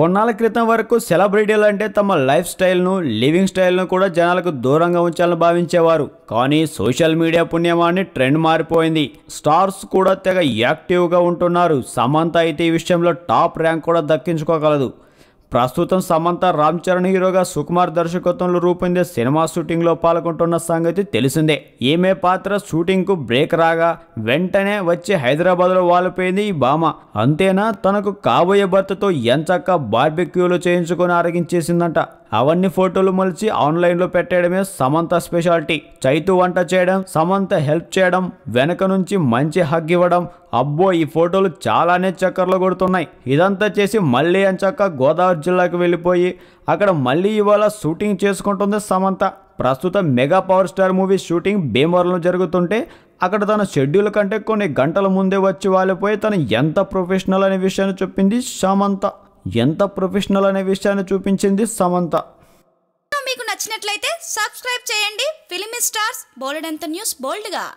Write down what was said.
కొన్నాళ్ళ క్రితం వరకు సెలబ్రిటీలు అంటే తమ లైఫ్ స్టైల్ను లివింగ్ స్టైల్ను కూడా జనాలకు దూరంగా ఉంచాలని భావించేవారు. కానీ సోషల్ మీడియా పుణ్యమాన్ని ట్రెండ్ మారిపోయింది. స్టార్స్ కూడా తెగ యాక్టివ్గా ఉంటున్నారు. సమంత అయితే ఈ విషయంలో టాప్ ర్యాంక్ కూడా దక్కించుకోగలదు. ప్రస్తుతం సమంత రామ్ చరణ్ హీరోగా సుకుమార్ దర్శకత్వంలో రూపొందే సినిమా షూటింగ్లో పాల్గొంటున్న సంగతి తెలిసిందే. ఈమె పాత్ర షూటింగ్కు బ్రేక్ రాగా వెంటనే వచ్చి హైదరాబాద్లో వాలిపోయింది ఈ భామ. అంతేనా? తనకు కాబోయే భర్తతో ఎంచక్క బార్బెక్యూలు చేయించుకొని ఆరగించేసిందంట అవన్నీ ఫోటోలు మలిచి ఆన్లైన్లో పెట్టడమే సమంత స్పెషాలిటీ. చైతు వంట చేయడం సమంత హెల్ప్ చేయడం వెనక నుంచి మంచి హగ్ ఇవ్వడం. అబ్బో ఈ ఫోటోలు చాలానే చక్కర్లు కొడుతున్నాయి. ఇదంతా చేసి మళ్ళీ అంచాక గోదావరి జిల్లాకు వెళ్ళిపోయి అక్కడ మళ్ళీ ఇవాళ షూటింగ్ చేసుకుంటుంది సమంత. ప్రస్తుతం mega power star movie shooting భీమవరంలో జరుగుతుంటే అక్కడ తన షెడ్యూల్ కంటే కొన్ని గంటల ముందే వచ్చి వాలిపోయి తను ఎంత ప్రొఫెషనల్ అనే విషయాన్ని చెప్పింది సమంత. ఎంత ప్రొఫెషనల్ అనే విషయాన్ని చూపించింది సమంత. మీకు నచ్చినట్లయితే సబ్స్క్రైబ్ చేయండి. ఫిలిం స్టార్స్ బోలెడంత న్యూస్ బోల్డ్గా.